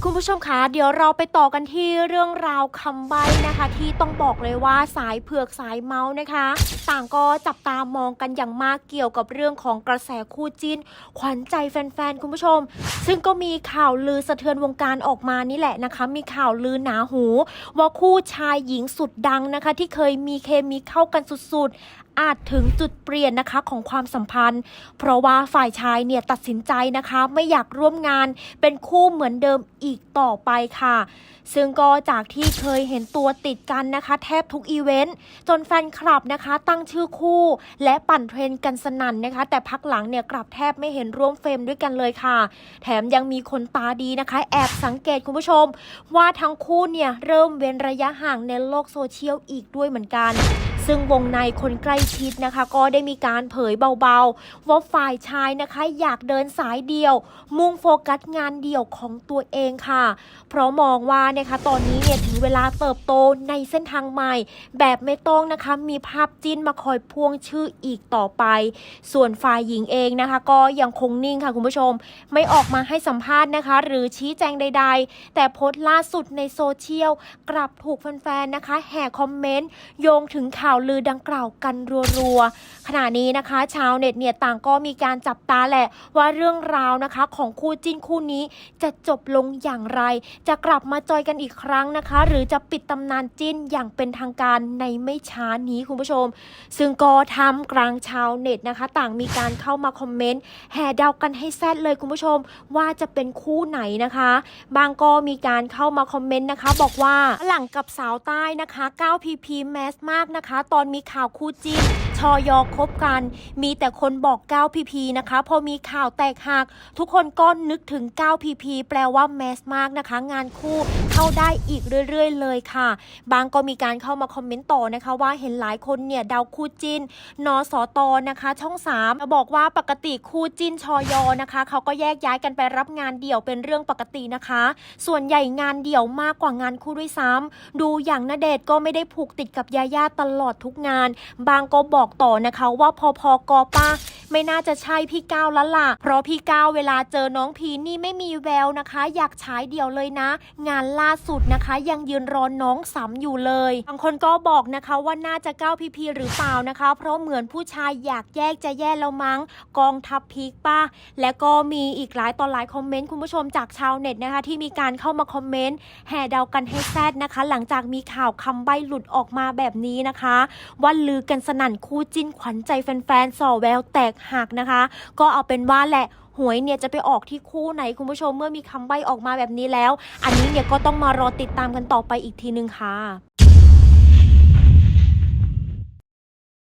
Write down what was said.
คุณผู้ชมคะเดี๋ยวเราไปต่อกันที่เรื่องราวคำใบ้นะคะ ที่ต้องบอกเลยว่าสายเผือกสายเมาส์นะคะ ต่างก็จับตามองกันอย่างมากเกี่ยวกับเรื่องของกระแสคู่จิ้น ขวัญใจแฟนๆคุณผู้ชม ซึ่งก็มีข่าวลือสะเทือนวงการออกมานี่แหละนะคะ มีข่าวลือหนาหู ว่าคู่ชายหญิงสุดดังนะคะ ที่เคยมีเคมีเข้ากันสุดๆ อาจถึงจุดเปลี่ยนนะคะของความสัมพันธ์ เพราะว่าฝ่ายชายเนี่ยตัดสินใจนะคะไม่อยากร่วมงานเป็นคู่เหมือนเดิมอีกต่อไปค่ะ ซึ่งก็จากที่เคยเห็นตัวติดกันนะคะ แทบทุกอีเวนต์จนแฟนคลับนะคะตั้งชื่อคู่ และปั่นเทรนกันสนั่นนะคะ แต่พักหลังเนี่ยกลับแทบไม่เห็นร่วมเฟรมด้วยกันเลยค่ะ แถมยังมีคนตาดีนะคะ แอบสังเกตคุณผู้ชม ว่าทั้งคู่เนี่ยเริ่มเว้นระยะห่างในโลกโซเชียลอีกด้วยเหมือนกัน ซึ่งวงในคนใกล้ชิดนะคะ ก็ได้มีการเผยเบาๆ ว่าฝ่ายชายนะคะอยากเดินสายเดี่ยว มุ่งโฟกัสงานเดี่ยวของตัวเองค่ะ เพราะมองว่านะคะตอนนี้เนี่ยถึงเวลาเติบโตในเส้นทางใหม่ แบบไม่ต้องนะคะมีภาพจิ้นมาคอยพ่วงชื่ออีกต่อไป ส่วนฝ่ายหญิงเองนะคะ ก็ยังคงนิ่งค่ะคุณผู้ชม ไม่ออกมาให้สัมภาษณ์นะคะ หรือชี้แจงใด ๆ แต่โพสต์ล่าสุดในโซเชียลกลับถูกแฟนๆนะคะ แห่คอมเมนต์โยงถึงข่าวลือดังกล่าวกันรัวๆขณะนี้นะคะชาวเน็ตเนี่ยต่างก็มีการจับตาแหละว่าเรื่องราวนะคะของคู่จิ้นคู่นี้จะจบลงอย่างไร จะกลับมาจอยกันอีกครั้งนะคะ หรือจะปิดตำนานจิ้นอย่างเป็นทางการในไม่ช้านี้คุณผู้ชม ซึ่งก็ทำกลางชาวเน็ตนะคะ ต่างมีการเข้ามาคอมเมนต์แห่เดากันให้แซดเลยคุณผู้ชม ว่าจะเป็นคู่ไหนนะคะ บางก็มีการเข้ามาคอมเมนต์นะคะ บอกว่าหลังกับสาวใต้นะคะ9 PP แมสมากนะคะตอนมีข่าวคู่จิ้นชอยอคบกัน มีแต่คนบอกก้าวพีพีนะคะ พอมีข่าวแตกหัก ทุกคนก็นึกถึงก้าวพีพีแปลว่าแมสมากนะคะ งานคู่าได้อีกเรื่อย ๆ เลยค่ะ บางก็มีการเข้ามาคอมเมนต์ต่อนะคะ ว่าเห็นหลายคนเนี่ยเดาคู่จิ้นนสตนะคะ ช่อง3บอกว่าปกติคู่จิ้นชอยอนะคะเขาก็แยกย้ายกันไปรับงานเดี่ยวเป็นเรื่องปกตินะคะ ส่วนใหญ่งานเดี่ยวมากกว่างานคู่ด้วยซ้ำดูอย่างณเดชก็ไม่ได้ผูกติดกับยาย่าตลอดทุกงาน บางก็บอกต่อนะคะว่าพอพอกอป้าไม่น่าจะใช่พี่ก้าวล้วล่ะ เพราะพี่ก้าวเวลาเจอน้องพีนี่ไม่มีแววนะคะ อยากฉายเดี่ยวเลยนะ งานล่าสุดนะคะ ยังยืนรอนน้องสำอยู่เลย บางคนก็บอกนะคะว่าน่าจะก้าวพีพีหรือเปล่านะคะ เพราะเหมือนผู้ชายอยากแยกจะแย่แล้วมั้ง กองทัพพีกป้า และก็มีอีกหลายต่อหลายคอมเมนต์คุณผู้ชมจากชาวเน็ตนะคะ ที่มีการเข้ามาคอมเมนต์แห่เดากันให้แซดนะคะ หลังจากมีข่าวคำใบหลุดออกมาแบบนี้นะคะว่าลือกันสนั่นคู่จิ้นขวัญใจแฟนๆส่อแววแตกหักนะคะ ก็เอาเป็นว่าแหละหวยเนี่ยจะไปออกที่คู่ไหนคุณผู้ชมเมื่อมีคำใบ้ออกมาแบบนี้แล้ว อันนี้เนี่ยก็ต้องมารอติดตามกันต่อไปอีกทีนึงค่ะ